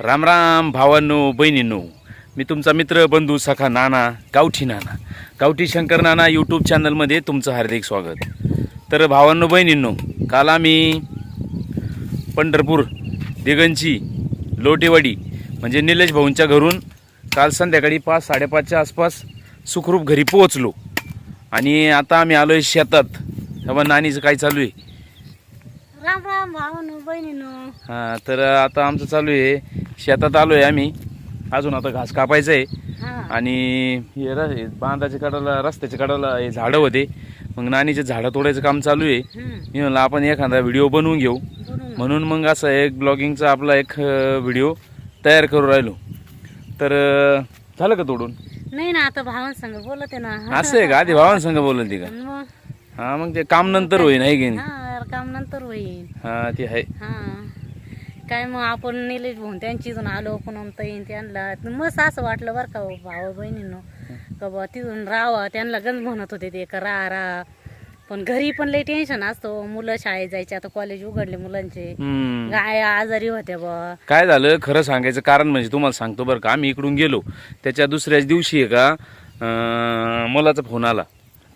राम राम भावांनो बहिणींनो. मी तुमचा मित्र बंधू सखा नाना गावठी नाना. गावठी शंकर नाना यूट्यूब चॅनलमध्ये तुमचं हार्दिक स्वागत. तर भावांनो बहिणींनो काल आम्ही पंढरपूर दिगंची लोटेवाडी म्हणजे निलेश भाऊंच्या घरून काल संध्याकाळी पाच साडेपाचच्या आसपास सुखरूप घरी पोहोचलो. आणि आता आम्ही आलो आहे शेतात. तेव्हा नानीचं काय चालू आहे? राम राम भावानो बहिणीनो. हां तर आता आमचं चालू आहे शेतात आलो आहे आम्ही. अजून आता घास कापायचं आहे आणि हे र बांधाच्या कडाला रस्त्याच्या कडाला हे झाडं होते. मग नानीचे झाडं तोडायचं काम चालू आहे. मी म्हणलं आपण एखादा व्हिडिओ बनवून घेऊ. म्हणून मग असं एक ब्लॉगिंगचा आपला एक व्हिडिओ तयार करू राहिलो. तर झालं का तोडून? नाही ना आता भावांसंग बोलत आहे ना. असं आहे का? आधी भावांसंग बोलत ती का? हां मग ते काम नंतर की नाही? काम नंतर होईल हां ते आहे. हा. काय मग आपण निलेश भाऊन त्यांची इथून आलो पुन्हा येईन त्यांना मस्त असं वाटलं बरं का हो, भाऊ बहिणींनो. का बा तिथून राहावं त्यांना गंज म्हणत होते ते का राहा राहा पण घरी पण लई टेन्शन असतो मुलं शाळेत जायचे आता कॉलेज उघडले मुलांचे. गाय आजारी होत्या बा काय झालं? खरं सांगायचं कारण म्हणजे तुम्हाला सांगतो बरं का आम्ही इकडून गेलो. त्याच्या दुसऱ्याच दिवशी आहे का मुलाचा फोन आला.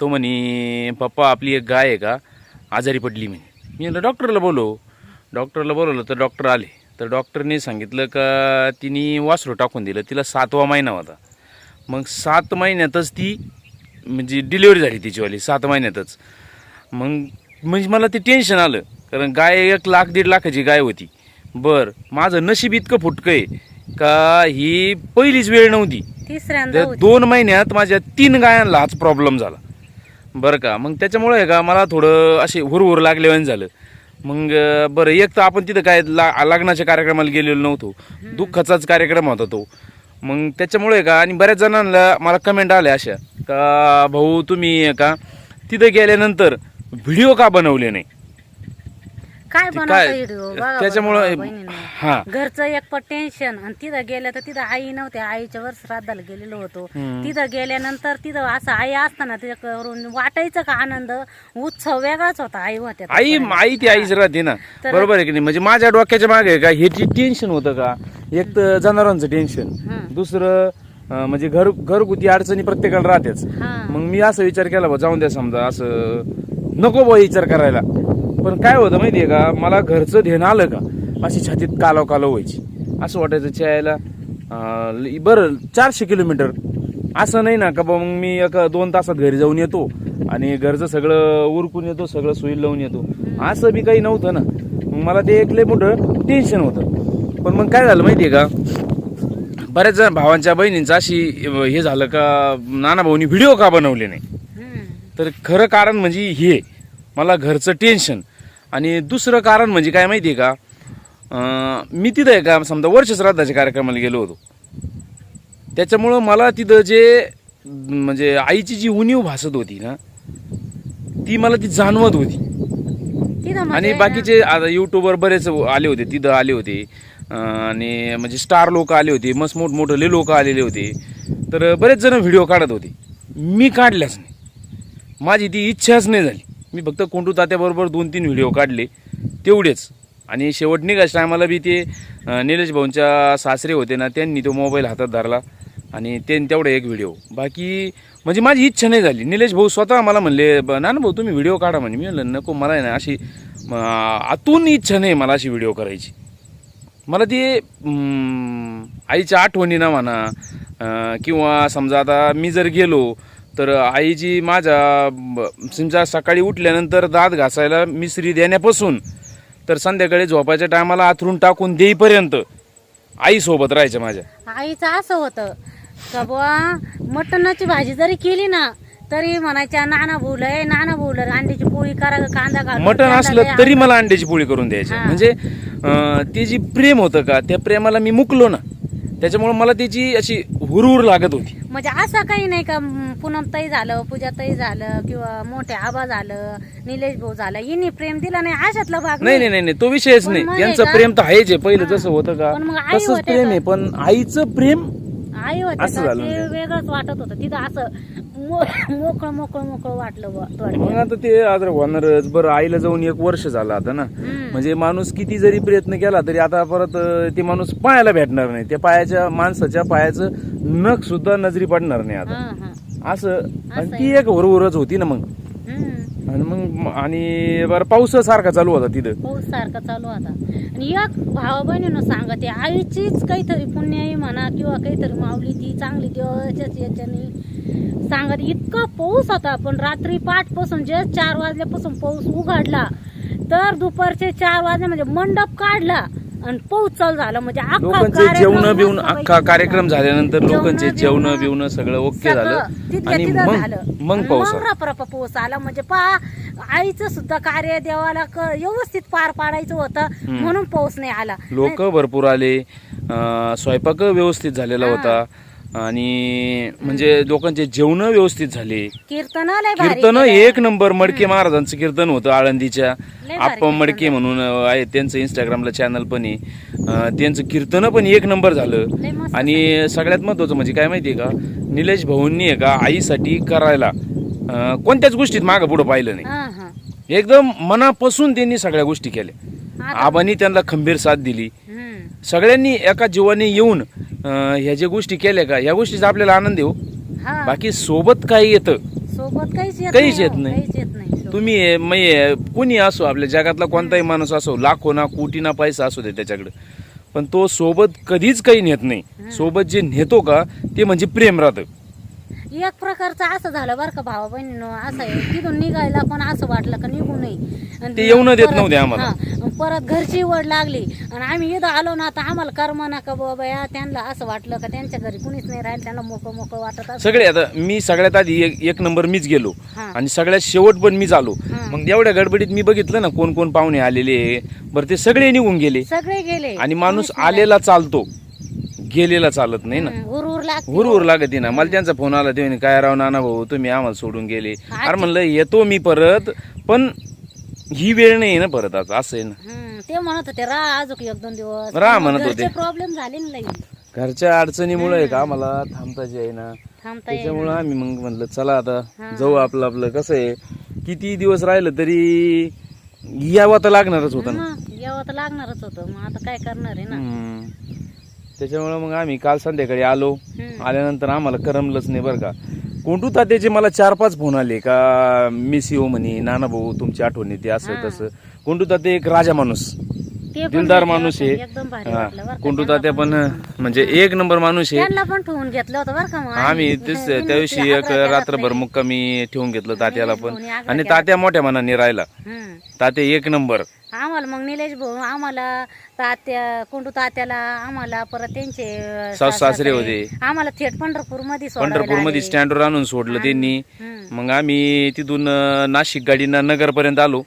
तो म्हणे पप्पा आपली एक गाय आहे का आजारी पडली म्हणे. मी डॉक्टरला बोलो डॉक्टरला बोलवलं तर डॉक्टर आले. तर डॉक्टरने सांगितलं का तिने वासरू टाकून दिलं. तिला सातवा महिना होता. मग सात महिन्यातच ती म्हणजे डिलिव्हरी झाली तिचीवाली सात महिन्यातच. मग म्हणजे मला ते टेन्शन आलं. कारण गाय एक लाख दीड लाखाची गाय होती. बर माझं नशीब इतकं फुटकं आहे का ही पहिलीच वेळ नव्हती. तिसऱ्यांदा दोन महिन्यात माझ्या तीन गायांना हाच प्रॉब्लेम झाला. बरं का मग त्याच्यामुळे आहे का मला थोडं असे हुरहुर लागल्यावानी झालं. मग बरं एक तर आपण तिथं काय ला लग्नाच्या कार्यक्रमाला गेलेलो नव्हतो. दुःखाचाच कार्यक्रम होता तो. मग त्याच्यामुळे का आणि बऱ्याच जणांना मला कमेंट आल्या अशा का भाऊ तुम्ही का तिथं गेल्यानंतर व्हिडिओ का बनवले नाही? काय ते बनवता काय? व्हिडिओ बघा त्याच्यामुळं. हां घरचं एक पट टेन्शन आणि तिथं गेल्या तर तिथं आई नव्हते. आईच्या वर श्राद्धाला गेलेलो होतो. तिथं गेल्यानंतर तिथं असं आई असताना तिथं करून वाटायचं का आनंद? उत्सव वेगळाच होता आई होत्या आई. आई ती आईच राहते ना. बरोबर आहे की नाही? म्हणजे माझ्या डोक्याच्या मागे आहे का? हे जे टेन्शन होतं का? एक तर जनावरांचं टेन्शन हं. दुसरं अं, म्हणजे घर घरगुती अडचणी प्रत्येकाला राहतेच. हा. मग मी असं विचार केला बा जाऊन द्या समजा असं नको बा विचार करायला. पण काय होतं माहितीये का? मला घरचं ध्यान आलं का अशी छातीत कालव कालव व्हायची. असं वाटायचं चायला बरं चारशे किलोमीटर. असं नाही ना का बा मग मी एक दोन तासात घरी जाऊन येतो आणि घरचं सगळं उरकून येतो सगळं सोयी लावून येतो. असं बी काही नव्हतं ना. मग मला ते एक लय मोठं टेन्शन होतं. पण मग काय झालं माहितीये का? बऱ्याच जण भावांच्या बहिणींचं अशी हे झालं का नाना भाऊनी व्हिडिओ का बनवले नाही. तर खरं कारण म्हणजे हे मला घरचं टेन्शन आणि दुसरं कारण म्हणजे काय माहिती आहे का मी तिथं आहे का समजा वर्ष श्राद्धाच्या कार्यक्रमाला गेलो होतो. त्याच्यामुळं मला तिथं जे म्हणजे आईची जी उणीव भासत होती ना ती मला ती जाणवत होती. तिथं आणि म्हणजे बाकीचे आता युट्यूबर बरेच आले होते तिथं आले होते. आणि म्हणजे स्टार लोक आले होते मस्त मोठमोठे लोक आलेले होते. तर बरेच जण व्हिडिओ काढत होते. मी काढल्याच नाही. माझी ती इच्छाच नाही झाली. मी फक्त कोंडू तात्याबरोबर दोन तीन व्हिडिओ काढले तेवढेच. आणि शेवट निघायच्या टायमाला बी ते निलेश भाऊंच्या सासरे होते ना त्यांनी तो मोबाईल हातात धरला आणि ते तेवढा एक व्हिडिओ. बाकी म्हणजे माझी इच्छा नाही झाली. निलेश भाऊ स्वतः मला म्हणले "ब- ना ना भाऊ तुम्ही व्हिडिओ काढा म्हणे. मी म्हणलं नको मला आहे ना अशी आतून इच्छा नाही मला अशी व्हिडिओ करायची. मला ती आईच्या आठवणी ना म्हणा किंवा समजा आता मी जर गेलो तर आईची माझ्या ब- समजा सकाळी उठल्यानंतर दात घासायला मिसरी देण्यापासून तर संध्याकाळी झोपायच्या टायमाला आथरून टाकून देईपर्यंत आई सोबत राहायच्या माझ्या. आईचं असं होतं का बुवा मटणाची भाजी जरी केली ना तरी म्हणायच्या नाना बोलय नाना बोलर अंड्याची पोळी करा कांदा घालून मटण असलं तरी मला अंड्याची पोळी करून द्यायची. म्हणजे ते जी प्रेम होतं का त्या प्रेमाला मी मुकलो ना. त्याच्यामुळे मला त्याची अशी हुरहुर लागत होती म्हणजे असं काही नाही का पूनमताई झालं पूजाताई झालं किंवा मोठे आबा झालं निलेश भाऊ झालं हिने प्रेम दिला नाही अशातला भाग नाही नाही नाही नाही, तो विषयच पण नाही मग यांचं का? प्रेम तर आहेच आहे पहिलं. जसं होतं का पण मग आई तसंच होते प्रेम का? आहे पण आईचं प्रेम आई होते असं का झालं ते म्हणजे. वेगळंच वाटत होतं तिथं असं मोकळं मोकळं मोकळं वाटलं बुवा मग आता ते आता होणारच बरं आईला जाऊन एक वर्ष झालं आता ना. म्हणजे माणूस किती जरी प्रयत्न केला तरी आता परत अं, ते माणूस पायाला भेटणार नाही. त्या पायाच्या माणसाच्या पायाचं नख सुद्धा नजरी पडणार नाही आता. हा हा. असं आणि ती एक हुरहुरच होती ना मग. हम्म. आणि मग आणि बरं पाऊस सारखा चालू होता तिथं. पाऊस सारखा चालू होता. आणि एक भावा बहिणीनं सांगते आईचीच काहीतरी पुण्याई म्हणा किंवा काहीतरी माऊली ती चांगली देवाच्याच याच्याने सांगत इतका पाऊस होता पण रात्री पाठपासून जे चार वाजल्यापासून पाऊस उघडला तर दुपारचे चार वाजले म्हणजे मंडप काढला. आणि पाऊस चालू झाला म्हणजे लोकांचे कार्यक्रम जेवण मस्तपैकी अख्खा कार्यक्रम झाला. झाल्यानंतर लोकांचे जेवणं बिवणं बिवणं सगळं ओके झालं. आणि तिथं मग मग पाऊस पाऊस आला म्हणजे पा आईचं सुद्धा कार्य देवाला व्यवस्थित पार पाडायचं होतं म्हणून पाऊस नाही आला. लोक भरपूर आले. स्वयंपाक व्यवस्थित झालेला. होता. आणि म्हणजे लोकांचे जेवण व्यवस्थित झाले. कीर्तन कीर्तन. एक नंबर मडके महाराजांचं कीर्तन होतं आळंदीच्या. आप्पा मडके म्हणून आहे त्यांचं इंस्टाग्रामला चॅनल पण आहे. त्यांचं कीर्तन पण एक नंबर झालं. आणि सगळ्यात महत्वाचं म्हणजे काय माहितीये का? निलेश भाऊंनी आहे का आईसाठी करायला कोणत्याच गोष्टीत मागं पुढं पाहिलं नाही. एकदम मनापासून त्यांनी सगळ्या गोष्टी केल्या. आबांनी त्यांना खंबीर साथ दिली. सगळ्यांनी एका जीवाने येऊन अं, ह्या ज्या गोष्टी केल्या का या गोष्टीचा आपल्याला आनंद येऊ हा. बाकी सोबत काय येतं. सोबत काहीच येत काहीच येत हो, नाही. काहीच येत नाही सोबत. तुम्ही आहे, मी आहे, कुणी असो आपल्या जगातला कोणताही माणूस असो लाखो ना कोटी ना पैसा असू दे त्याच्याकडे. पण तो सोबत कधीच काही नेत नाही. सोबत जे नेतो का ते म्हणजे प्रेम राहतं. एक प्रकारचं असं झालं बरं का भावा बहिणीनं असं आहे. तिथून निघायला पण असं वाटलं का निघू नये. ते येऊन देत नव्हते आम्हाला. परत घरची वड लागली. आणि आम्ही इथं आलो ना आता आम्हाला कर्म ना का बाबा या त्यांना असं वाटलं का त्यांच्या घरी कुणीच नाही राहील त्यांना मोकळं मोकळं वाटत असं सगळे आता मी सगळ्यात आधी एक- एक नंबर मीच गेलो. हा. आणि सगळ्यात शेवट पण मीच आलो. मग एवढ्या गडबडीत मी बघितलं ना कोण कोण पाहुणे आलेले. बरं ते सगळे निघून गेले. सगळे गेले. आणि माणूस आलेला चालतो. गेलेला चालत नाही ना. हम्म, लागते. हुरहुर लागत ना. मला त्यांचा फोन आला ते म्हणे, काय राव नाना भाऊ तुम्ही आम्हाला सोडून गेले. अरे म्हणलं येतो मी परत पण ही वेळ नाही ना परत आता असं आहे ना. हम्म, ते म्हणत होते राह अजून एक दोन दिवस. राह म्हणत होते. प्रॉब्लेम झाले ना लई घरच्या अडचणीमुळे आहे का आम्हाला थांबताची आहे ना थांबता येईल त्याच्यामुळं आम्ही मग म्हणलं चला आता जाऊ आपलं आपलं. कसं आहे किती दिवस राहिलं तरी यावं तर लागणारच होतं ना. मग यावं तर लागणारच होतं. मग आता काय करणार आहे ना? हम्म. त्याच्यामुळं मग आम्ही काल संध्याकाळी आलो. आल्यानंतर आम्हाला करमलंच नाही बरं का कोंडू तात्याचे मला चार पाच फोन आले का मिस येऊ म्हणे नाना भाऊ तुमची आठवण येते असं. तसं कोंडू तात्या एक राजा माणूस ते पण दिलदार माणूस आहे एकदम भारी. वाटलं बरं का कोंडू तात्या पण म्हणजे एक नंबर माणूस आहे त्यांना पण ठेवून घेतलं होतं बरं का मग आम्ही तेच त्या दिवशी एक रात्रभर. मुक्कामी ठेवून घेतलं तात्याला पण आणि. तात्या मोठ्या मनाने राहिला हम्म. तात्या एक नंबर आम्हाला मग निलेश भाऊ आम्हाला तात्या कोंडू तात्याला आम्हाला परत त्यांचे अं, सासू सासरे होते. आम्हाला थेट पंढरपूरमध्ये पंढरपूरमध्ये स्टँडवर आणून सोडलं त्यांनी. मग आम्ही तिथून अं, नाशिक गाडीनं नगरपर्यंत आलो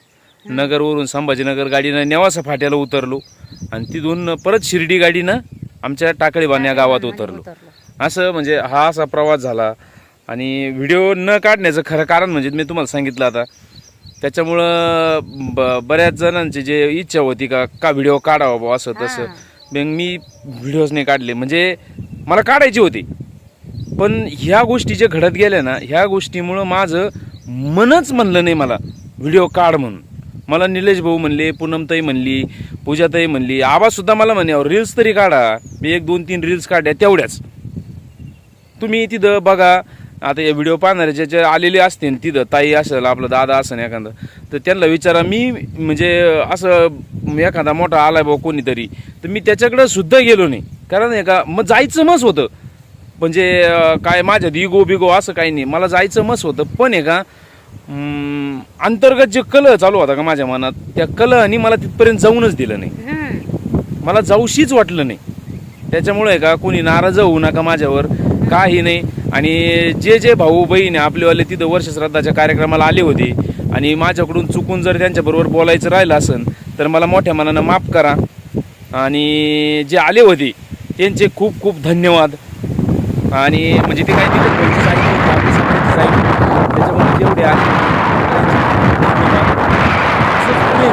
नगरवरून संभाजीनगर गाडीनं नेवासा फाट्याला उतरलो आणि तिथून परत शिर्डी गाडीनं आमच्या टाकळीबान या गावात उतरलो. असं म्हणजे हा असा प्रवास झाला. आणि व्हिडिओ न काढण्याचं खरं कारण म्हणजे मी तुम्हाला सांगितलं आता त्याच्यामुळं ब बऱ्याच जणांची जे इच्छा होती का का व्हिडिओ काढावा बुवा असं तसं. मग मी व्हिडिओज नाही काढले. म्हणजे मला काढायची होती. पण ह्या गोष्टी जे घडत गेल्या ना ह्या गोष्टीमुळं माझं मनच म्हणलं नाही मला व्हिडिओ काढ म्हणून. मला निलेश भाऊ म्हणले पूनमताई म्हणली पूजाताई म्हणली आवाजसुद्धा मला म्हणे रील्स तरी काढा. मी एक दोन तीन रील्स काढल्या तेवढ्याच. तुम्ही तिथं बघा. आता या व्हिडिओ पाहणारे ज्याचे आलेले असतील तिथं ताई असेल आपलं दादा असेल एखादं. तर त्यांना विचारा मी म्हणजे असं एखादा मोठा आलाय भाऊ कोणीतरी तर मी त्याच्याकडं सुद्धा गेलो नाही. कारण हे का मग जायचं मस होतं. म्हणजे काय माझ्यात इगो बिगो असं काही नाही. मला जायचं मस होतं. पण आहे का अंतर्गत जे कल चालू होता का माझ्या मनात त्या कलहनी मला तिथपर्यंत जाऊनच दिलं नाही. मला जाऊशीच वाटलं नाही. त्याच्यामुळे का कोणी नाराज होऊ नका माझ्यावर काही नाही. आणि जे जे भाऊ बहीण आपलेवाले तिथं वर्ष श्राद्धाच्या कार्यक्रमाला आले होते आणि माझ्याकडून चुकून जर त्यांच्याबरोबर बोलायचं राहिलं असेल तर मला मोठ्या मनानं माफ करा. आणि जे आले होते त्यांचे खूप खूप धन्यवाद. आणि म्हणजे ते काही तिथं पैसे सांगितले होते, आपले सगळ्यांचे सांगितले. त्याच्यामुळे जेवढे आले त्यांचे असंच पुढे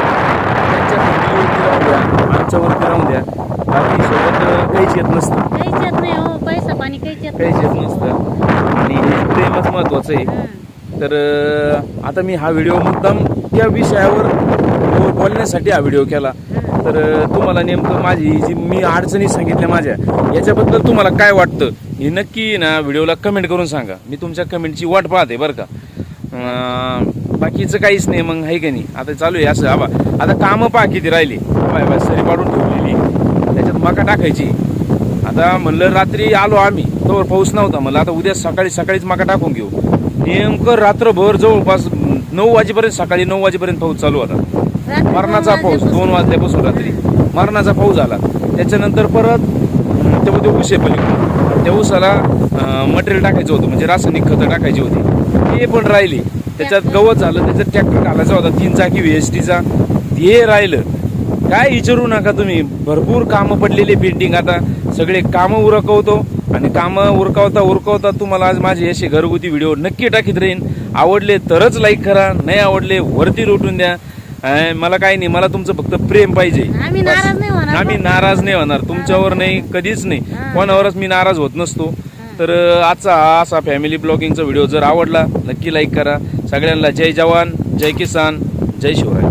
त्यांच्या family वरती राहून द्या आमच्यावरती राहून द्या बाकी सोबत अं, काहीच येत नसतं काहीच येत नाही हो पैसा पाणी काहीच येत काहीच येत नसतं आणि हे प्रेम असतं महत्वाचं आहे. तर आता मी हा व्हिडिओ मुद्दाम त्या विषयावर बोलण्यासाठी हा व्हिडिओ केला. तर तुम्हाला नेमकं माझी जी मी अडचणी सांगितल्या माझ्या याच्याबद्दल तुम्हाला काय वाटतं? हे नक्की ना व्हिडिओला कमेंट करून सांगा. मी तुमच्या कमेंटची वाट पाहते बरं का. बाकीचं काहीच नाही मग आहे का नाही? आता चालू आहे असं आबा. आता कामं पहा किती राहिली. बाय बाय सरी पाडून ठेवलेली. त्याच्यात मका टाकायची. आता म्हणलं रात्री आलो आम्ही. तोवर पाऊस नव्हता म्हणलं आता उद्या सकाळी सकाळीच मका टाकून घेऊ. नेमकं रात्रभर जवळपास नऊ वाजेपर्यंत सकाळी नऊ वाजेपर्यंत पाऊस चालू होता. मरणाचा पाऊस दोन वाजल्यापासून रात्री. मरणाचा पाऊस झाला. त्याच्यानंतर परत तेव्हा ते ऊस आहे त्या ऊसाला मटेरियल टाकायचं होतं. म्हणजे रासायनिक खतं टाकायची होती. ते पण राहिली. त्याच्यात गवत झालं त्याच्यात ट्रॅक्टर घालायचा होता. तीन चाकी व्ही एस टीचा ते राहिलं. काय विचारू नका तुम्ही. भरपूर कामं पडलेली पेंटिंग आता. सगळे कामं उरकवतो. आणि कामं उरकवता उरकवता तुम्हाला आज माझे असे घरगुती व्हिडिओ नक्की टाकीत राहीन. आवडले तरच लाईक करा नाही आवडले वरती लोटून द्या. मला काही नाही मला तुमचं फक्त प्रेम पाहिजे. आम्ही. नाराज नाही होणार तुमच्यावर नाही कधीच नाही. कोणावरच मी नाराज होत नसतो. तर आजचा हा असा फॅमिली ब्लॉगिंगचा व्हिडिओ जर आवडला नक्की लाईक करा. सगळ्यांना जय जवान जय किसान जय शिवराय.